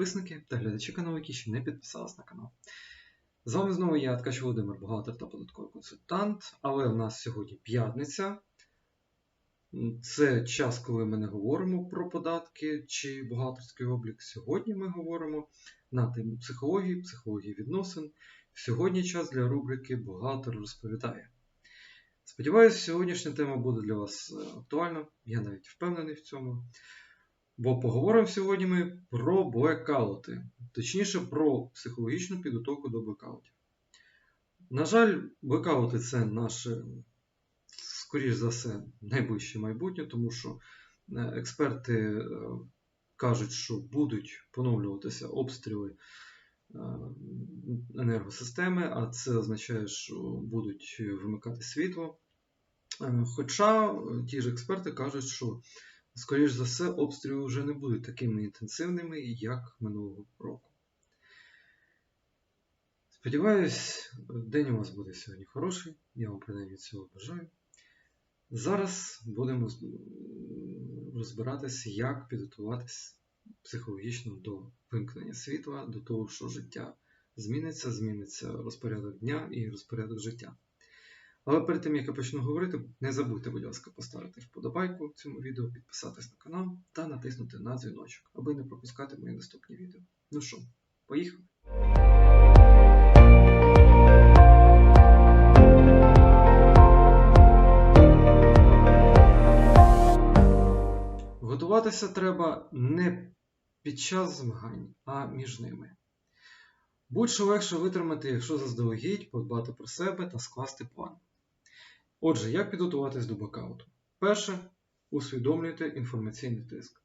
підписники та глядачі каналу, які ще не підписались на канал. З вами знову я, Ткач Володимир, бухгалтер та податковий консультант. Але в нас сьогодні п'ятниця. Це час, коли ми не говоримо про податки чи бухгалтерський облік. Сьогодні ми говоримо на тему психології, психології відносин. Сьогодні час для рубрики Бухгалтер розповідає. Сподіваюся, сьогоднішня тема буде для вас е, актуальна. Я навіть впевнений в цьому. Бо поговоримо сьогодні ми про блекаути, точніше про психологічну підготовку до блекаутів. На жаль, блекаути це наше, скоріш за все, найближче майбутнє, тому що е, експерти е, кажуть, що будуть поновлюватися обстріли е, енергосистеми, а це означає, що будуть вимикати світло. Хоча ті ж експерти кажуть, що скоріш за все, обстріли вже не будуть такими інтенсивними, як минулого року. Сподіваюсь, день у вас буде сьогодні хороший, я вам принаймні цього бажаю. Зараз будемо розбиратися, як підготуватись психологічно до вимкнення світла, до того, що життя зміниться, зміниться розпорядок дня і розпорядок життя. Але перед тим, як я почну говорити, не забудьте, будь ласка, поставити вподобайку цьому відео, підписатись на канал та натиснути на дзвіночок, аби не пропускати мої наступні відео. Ну що, поїхали! Готуватися треба не під час змагань, а між ними. Будь-що легше витримати, якщо заздалегідь подбати про себе та скласти план. Отже, як підготуватись до блокауту? Перше, усвідомлюйте інформаційний тиск.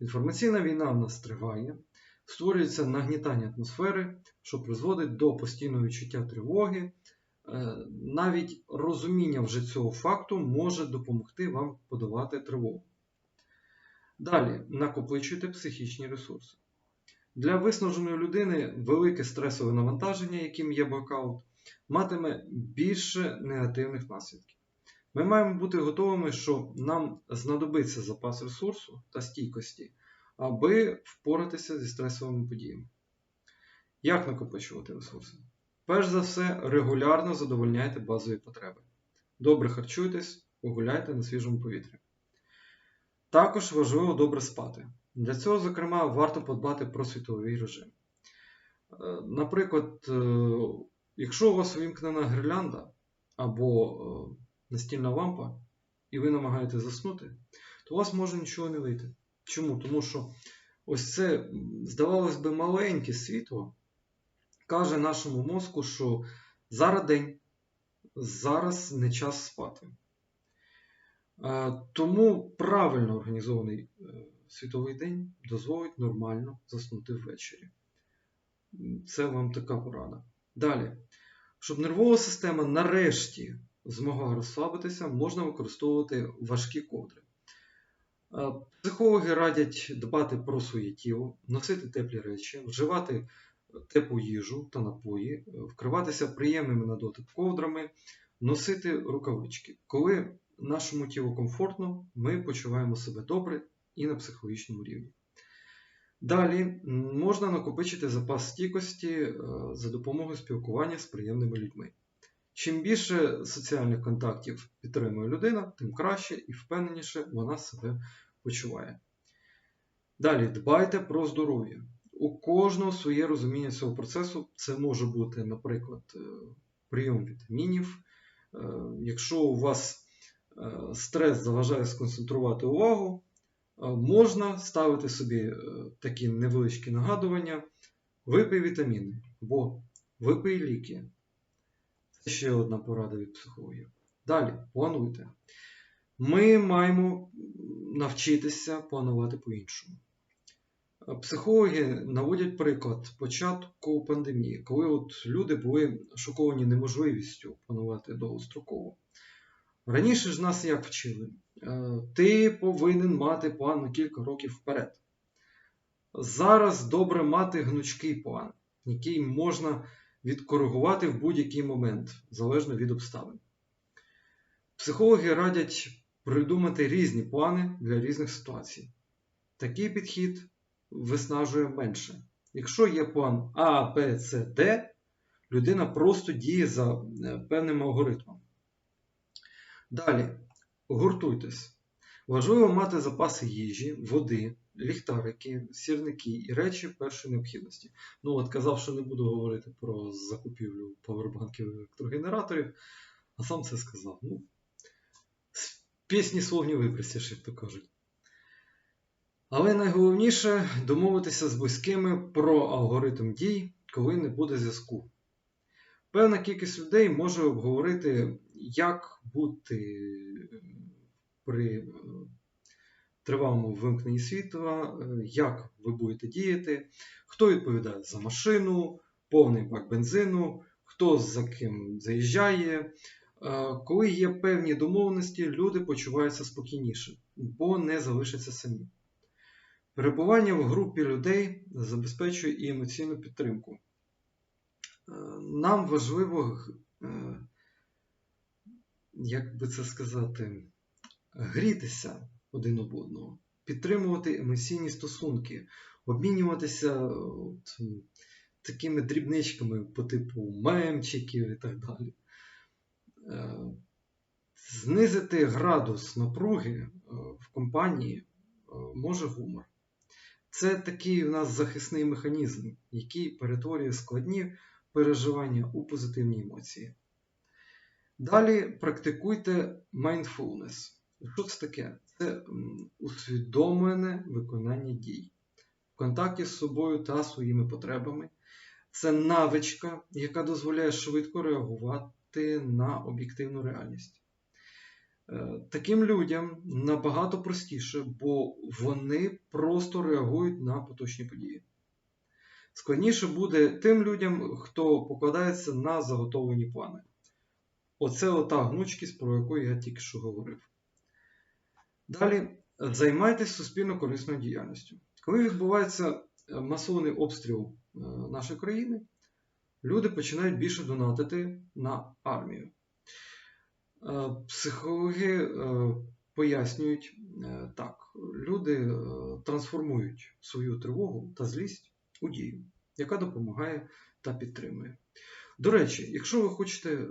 Інформаційна війна в нас триває, створюється нагнітання атмосфери, що призводить до постійного відчуття тривоги. Е, навіть розуміння вже цього факту може допомогти вам подавати тривогу. Далі, накопичуйте психічні ресурси. Для виснаженої людини велике стресове навантаження, яким є блокаут, матиме більше негативних наслідків. Ми маємо бути готовими, що нам знадобиться запас ресурсу та стійкості, аби впоратися зі стресовими подіями. Як накопичувати ресурси? Перш за все, регулярно задовольняйте базові потреби. Добре харчуйтесь, погуляйте на свіжому повітрі. Також важливо добре спати. Для цього, зокрема, варто подбати про світовий режим. Е, наприклад, е, якщо у вас увімкнена гірлянда або е, настільна лампа, і ви намагаєтесь заснути, то у вас може нічого не вийти. Чому? Тому що ось це, здавалось би, маленьке світло каже нашому мозку, що зараз день, зараз не час спати. Тому правильно організований світовий день дозволить нормально заснути ввечері. Це вам така порада. Далі, щоб нервова система нарешті змогла розслабитися, можна використовувати важкі ковдри. Психологи радять дбати про своє тіло, носити теплі речі, вживати теплу їжу та напої, вкриватися приємними на дотик ковдрами, носити рукавички. Коли нашому тілу комфортно, ми почуваємо себе добре і на психологічному рівні. Далі можна накопичити запас стійкості е, за допомогою спілкування з приємними людьми. Чим більше соціальних контактів підтримує людина, тим краще і впевненіше вона себе почуває. Далі дбайте про здоров'я. У кожного своє розуміння цього процесу. Це може бути, наприклад, е, прийом вітамінів. Е, якщо у вас стрес заважає сконцентрувати увагу, можна ставити собі е, такі невеличкі нагадування, випий вітаміни або випий ліки. Це ще одна порада від психологів. Далі, плануйте. Ми маємо навчитися планувати по-іншому. Психологи наводять приклад початку пандемії, коли от люди були шоковані неможливістю планувати довгостроково. Раніше ж нас як вчили? Е, ти повинен мати план на кілька років вперед. Зараз добре мати гнучкий план, який можна відкоригувати в будь-який момент, залежно від обставин. Психологи радять придумати різні плани для різних ситуацій. Такий підхід виснажує менше, Якщо є план А, Б, С, Д, людина просто діє за е, певним алгоритмом. Далі, гуртуйтесь. Важливо мати запаси їжі, води, ліхтарики, сірники і речі першої необхідності. Ну, от казав, що не буду говорити про закупівлю павербанків електрогенераторів, а сам це сказав. Ну, пісні слов не вибросиш, як то кажуть. Але найголовніше домовитися з близькими про алгоритм дій, коли не буде зв'язку. Певна кількість людей може обговорити, як бути при е, тривалому вимкненні світла, е, як ви будете діяти, хто відповідає за машину, повний бак бензину, хто за ким заїжджає. Е, Коли є певні домовленості, люди почуваються спокійніше, бо не залишаться самі. Перебування в групі людей забезпечує і емоційну підтримку. Е, Нам важливо, як би це сказати, грітися один об одного, підтримувати емоційні стосунки, обмінюватися от, такими дрібничками по типу мемчиків і так далі. Е, Знизити градус напруги е, в компанії е, може гумор. Це такий у нас захисний механізм, який перетворює складні переживання у позитивні емоції. Далі практикуйте mindfulness. Що це таке? Це усвідомлене виконання дій в контакті з собою та своїми потребами. Це навичка, яка дозволяє швидко реагувати на об'єктивну реальність. Е, Таким людям набагато простіше, бо вони просто реагують на поточні події. Складніше буде тим людям, хто покладається на заготовлені плани. Оце ота гнучкість, про яку я тільки що говорив. Далі займайтесь суспільно корисною діяльністю. Коли відбувається е, масований обстріл е, нашої країни, люди починають більше донатити на армію. Е, Психологи е, пояснюють е, так: люди е, трансформують свою тривогу та злість у дію, яка допомагає та підтримує. До речі, якщо ви хочете е,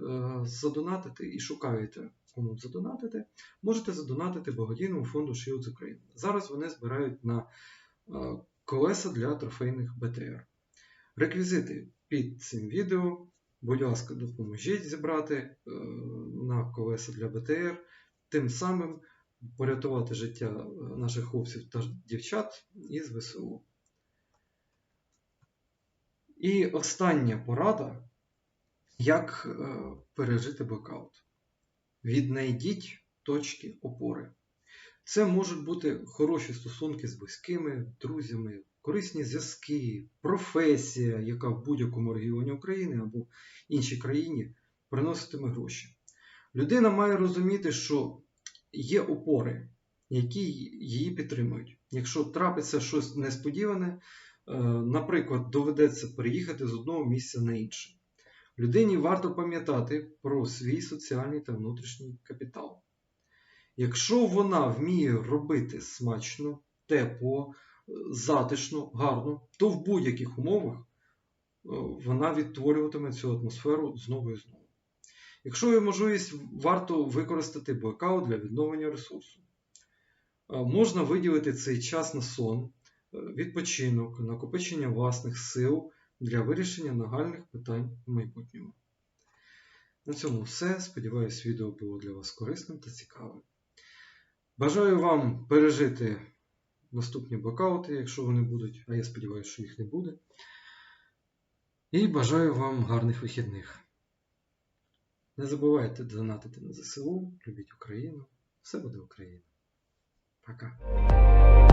задонатити і шукаєте кому задонатити, можете задонатити благодійному фонду Shields Ukraine. Зараз вони збирають на е, колеса для трофейних БТР. Реквізити під цим відео. Будь ласка, допоможіть зібрати е, на колеса для БТР, тим самим порятувати життя е, наших хлопців та дівчат із ВСУ. І остання порада, як пережити блокаут. Віднайдіть точки опори. Це можуть бути хороші стосунки з близькими, друзями, корисні зв'язки, професія, яка в будь-якому регіоні України або іншій країні приноситиме гроші. Людина має розуміти, що є опори, які її підтримують. Якщо трапиться щось несподіване, е, наприклад, доведеться переїхати з одного місця на інше. Людині варто пам'ятати про свій соціальний та внутрішній капітал. Якщо вона вміє робити смачно, тепло, затишно, гарно, то в будь-яких умовах е, вона відтворюватиме цю атмосферу знову і знову. Якщо є можливість, варто використати блокаут для відновлення ресурсу. Е, Можна виділити цей час на сон, е, відпочинок, накопичення власних сил для вирішення нагальних питань в майбутньому. На цьому все. Сподіваюсь, відео було для вас корисним та цікавим. Бажаю вам пережити наступні блокаути, якщо вони будуть, а я сподіваюся, що їх не буде. І бажаю вам гарних вихідних. Не забувайте донатити на ЗСУ, любіть Україну. Все буде Україна. Пока.